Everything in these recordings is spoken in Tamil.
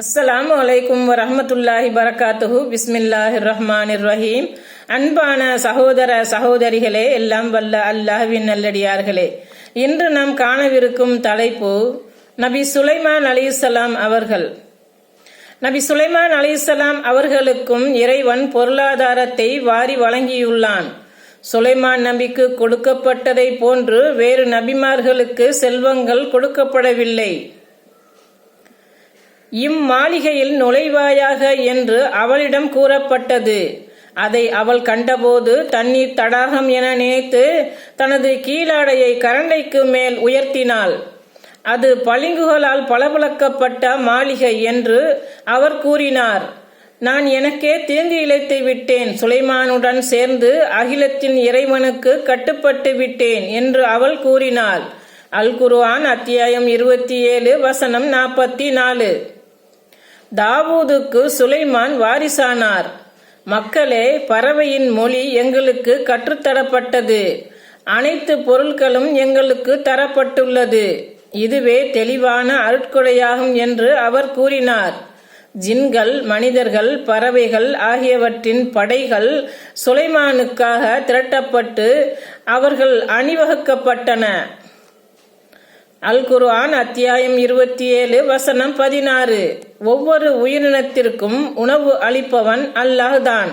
அஸ்ஸலாமு அலைக்கும் வரமத்துல்லாஹி பரக்காத்துஹு பிஸ்மில்லாஹி ரஹ்மான் ரஹீம் அன்பான சகோதர சகோதரிகளே எல்லாம் வல்ல அல்லாஹ்வின் நல்லடியார்களே. இன்று நாம் காணவிருக்கும் தலைப்பு நபி சுலைமான் அலிசலாம் அவர்கள். நபி சுலைமான் அலிசலாம் அவர்களுக்கும் இறைவன் பொருளாதாரத்தை வாரி வழங்கியுள்ளான். சுலைமான் நபிக்கு கொடுக்கப்பட்டதை போன்று வேறு நபிமார்களுக்கு செல்வங்கள் கொடுக்கப்படவில்லை. இம்மாளிகையில் நுழைவாயாக என்று அவளிடம் கூறப்பட்டது. அதை அவள் கண்டபோது தண்ணீர் தடாகம் என நினைத்து தனது கீழாடையை கரண்டைக்கு மேல் உயர்த்தினாள். அது பளிங்குகளால் பளபளக்கப்பட்ட மாளிகை என்று அவர் கூறினார். நான் எனக்கே தீங்கு இழைத்து விட்டேன். சுலைமானுடன் சேர்ந்து அகிலத்தின் இறைவனுக்கு கட்டுப்பட்டு விட்டேன் என்று அவள் கூறினாள். அல் குருவான் அத்தியாயம் இருபத்தி ஏழு வசனம் நாற்பத்தி நாலு. தாவூதுக்கு சுலைமான் வாரிசானார். மக்களே பறவையின் மொழி எங்களுக்கு கற்றுத்தரப்பட்டது. அனைத்து பொருட்களும் எங்களுக்கு தரப்பட்டுள்ளது. இதுவே தெளிவான அருட்கொடையாகும் என்று அவர் கூறினார். ஜின்கள் மனிதர்கள் பறவைகள் ஆகியவற்றின் படைகள் சுலைமானுக்காக திரட்டப்பட்டு அவர்கள் அணிவகுக்கப்பட்டன. அல் குர்ஆன் அத்தியாயம் இருபத்தி ஏழு வசனம் பதினாறு. ஒவ்வொரு உயிரினத்திற்கும் உணவு அளிப்பவன் அல்லாஹ்தான்.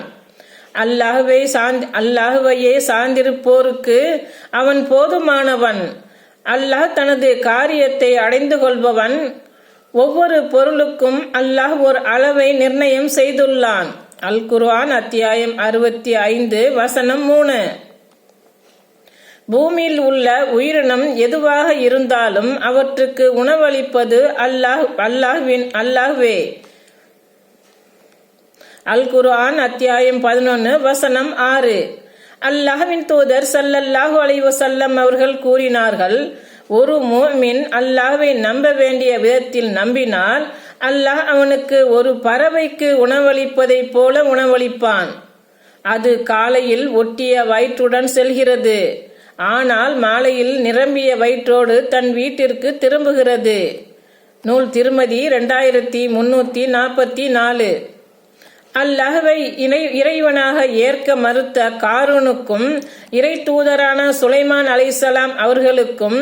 அல்லாஹுவை சாந்தி அல்லாஹுவையே சார்ந்திருப்போருக்கு அவன் போதுமானவன். அல்லாஹ் தனது காரியத்தை அடைந்து கொள்பவன். ஒவ்வொரு பொருளுக்கும் அல்லாஹ் ஒரு அளவை நிர்ணயம் செய்துள்ளான். அல் குர்ஆன் அத்தியாயம் அறுபத்தி ஐந்து வசனம் மூணு. பூமியில் உள்ள உயிரினம் எதுவாக இருந்தாலும் அவற்றுக்கு உணவளிப்பது அல்லாஹ் அல்லாஹ்வின் அல்லாஹ்வே. அல் குர்ஆன் அத்தியாயம் பதினொன்று வசனம் ஆறு. அல்லாஹ்வின் தூதர் சல்லல்லாஹு அலைவசல்லம் அவர்கள் கூறினார்கள் ஒரு மோமின் அல்லாஹ்வை நம்ப வேண்டிய விதத்தில் நம்பினால் அல்லாஹ் அவனுக்கு ஒரு பறவைக்கு உணவளிப்பதைப் போல உணவளிப்பான். அது காலையில் ஒட்டிய வயிற்றுடன் செல்கிறது. ஆனால் மாலையில் நிரம்பிய வயிற்றோடு தன் வீட்டிற்கு திரும்புகிறது. நூல் திருமதி ரெண்டாயிரத்தி முன்னூத்தி நாற்பத்தி நாலு. அல்லாஹவை இணை இறைவனாக ஏற்க மறுத்த காரூனுக்கும் இறை தூதரான சுலைமான் அலைசலாம் அவர்களுக்கும்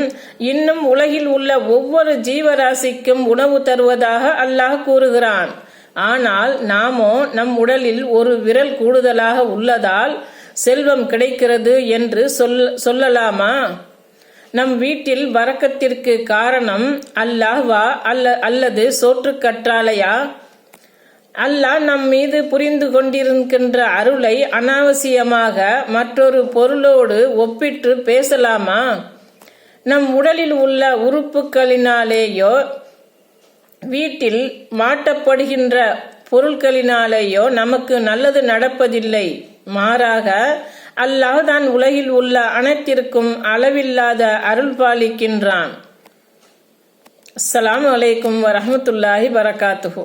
இன்னும் உலகில் உள்ள ஒவ்வொரு ஜீவராசிக்கும் உணவு தருவதாக அல்லாஹ் கூறுகிறான். ஆனால் நாமோ நம் உடலில் ஒரு விரல் கூடுதலாக உள்ளதால் செல்வம் கிடைக்கிறது என்று சொல் சொல்லலாமா? நம் வீட்டில் வரக்கத்திற்கு காரணம் அல்லாஹ்வா அல்ல அல்லது சோற்றுக்கற்றாலையா அல்லாஹ் நம் மீது புரிந்து கொண்டிருக்கின்ற அருளை அனாவசியமாக மற்றொரு பொருளோடு ஒப்பிட்டு பேசலாமா? நம் உடலில் உள்ள உறுப்புகளினாலேயோ வீட்டில் மாட்டப்படுகின்ற பொருட்களினாலேயோ நமக்கு நல்லது நடப்பதில்லை. மாறாக அல்லாஹ் தான் உலகில் உள்ள அனைத்திற்கும் அளவில்லாத அருள் பாலிக்கின்றான் அஸ்லாம் அலைக்கும் வரமத்துல்லாஹி வரகாத்துஹூ